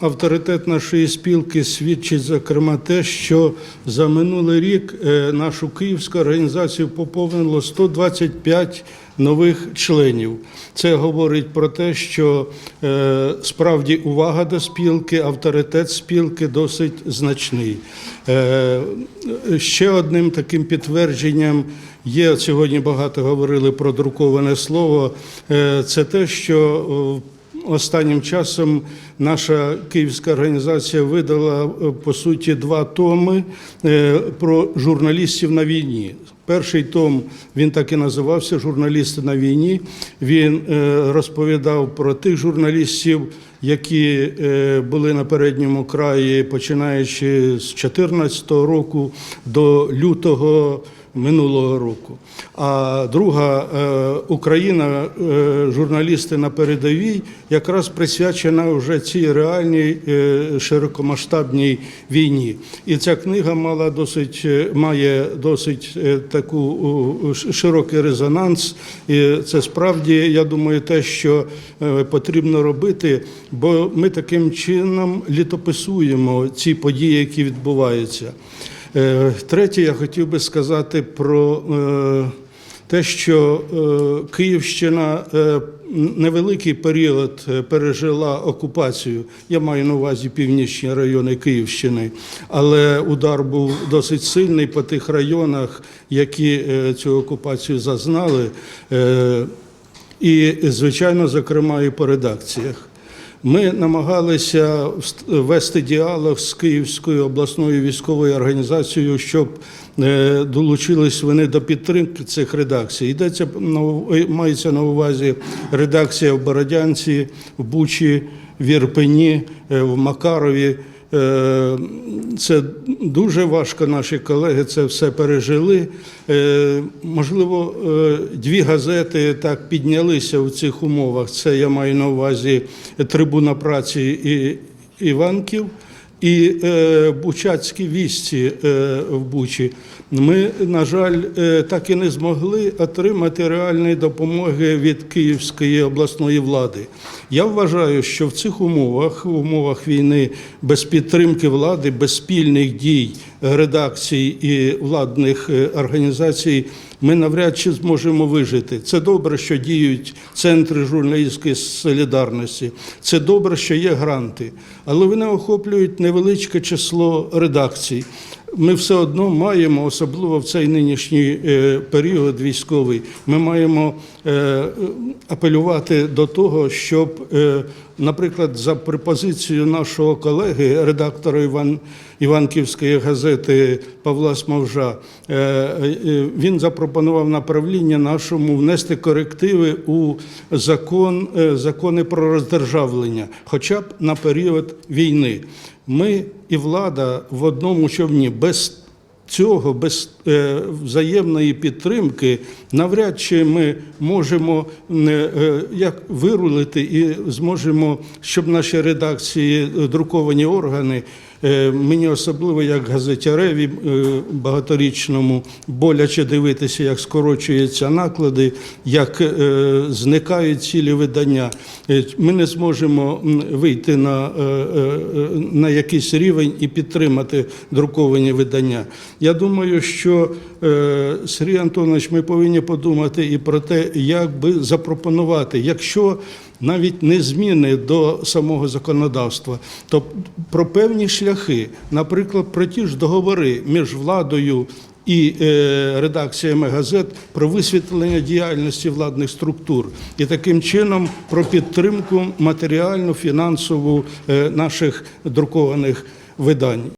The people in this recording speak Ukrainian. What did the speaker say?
авторитет нашої спілки свідчить зокрема те, що за минулий рік е, нашу київську організацію поповнило 125 нових членів. Це говорить про те, що е, справді увага до спілки, авторитет спілки досить значний. Е, Ще одним таким підтвердженням є сьогодні багато говорили про друковане слово. Це те, що Останнім часом наша київська організація видала е, по суті два томи е, про журналістів на війні. Перший том він так і називався Журналісти на війні. Він е, розповідав про тих журналістів, які були на передньому краї, починаючи з 2014 року до лютого минулого року. А друга Україна, журналісти на передовій, якраз присвячена вже цій реальній е, широкомасштабній війні. І ця книга мала досить е, має досить е, таку широкий резонанс. І це справді, я думаю, те, що потрібно робити, бо ми таким чином літописуємо ці події, які відбуваються. Третє, я хотів би сказати про те, що е, Київщина е, невеликий період е, пережила окупацію. Я маю на увазі північні райони Київщини, але удар був досить сильний по тих районах, які цю окупацію зазнали. І, звичайно, зокрема, і по редакціях. Ми намагалися вести діалог з Київською обласною військовою організацією, щоб долучились вони до підтримки цих редакцій. Йдеться е, мається на увазі редакція в Бородянці, в Бучі, в Ірпені, е, в Макарові. Е, Це дуже важко. Наші колеги це все пережили. Е, Можливо, е, дві газети так піднялися в цих умовах. Це я маю на увазі трибуна праці і Іванків. І е, Бучацькі вісті е, в Бучі. Ми, на жаль, е, так і не змогли отримати реальної допомоги від Київської обласної влади. Я вважаю, що в цих умовах, в умовах війни, без підтримки влади, без спільних дій редакцій і владних організацій, ми навряд чи зможемо вижити. Це добре, що діють центри журналістської солідарності. Це добре, що є гранти, але вони охоплюють невеличке число редакцій. Ми все одно маємо, особливо в цей нинішній е, період військовий, ми маємо е, апелювати до того, щоб, е, наприклад, за пропозицією нашого колеги, редактора Іван, Іванківської газети Павла Смовжа, він запропонував направління нашому внести корективи у закон, закони про роздержавлення, хоча б на період війни. Ми і влада в одному човні без цього, без е, взаємної підтримки, навряд чи ми можемо не, е, як вирулити і зможемо, щоб наші редакції, е, друковані органи. Е, Мені особливо як газетяреві е, багаторічному боляче дивитися, як скорочуються наклади, як е, зникають цілі видання. Ми не зможемо вийти на, на якийсь рівень і підтримати друковані видання. Я думаю, що Сергій Антонович, ми повинні подумати і про те, як би запропонувати, якщо навіть не зміни до самого законодавства, то про певні шляхи, наприклад, про ті ж договори між владою і е, редакціями газет про висвітлення діяльності владних структур і таким чином про підтримку матеріальну, фінансову е, наших друкованих видань.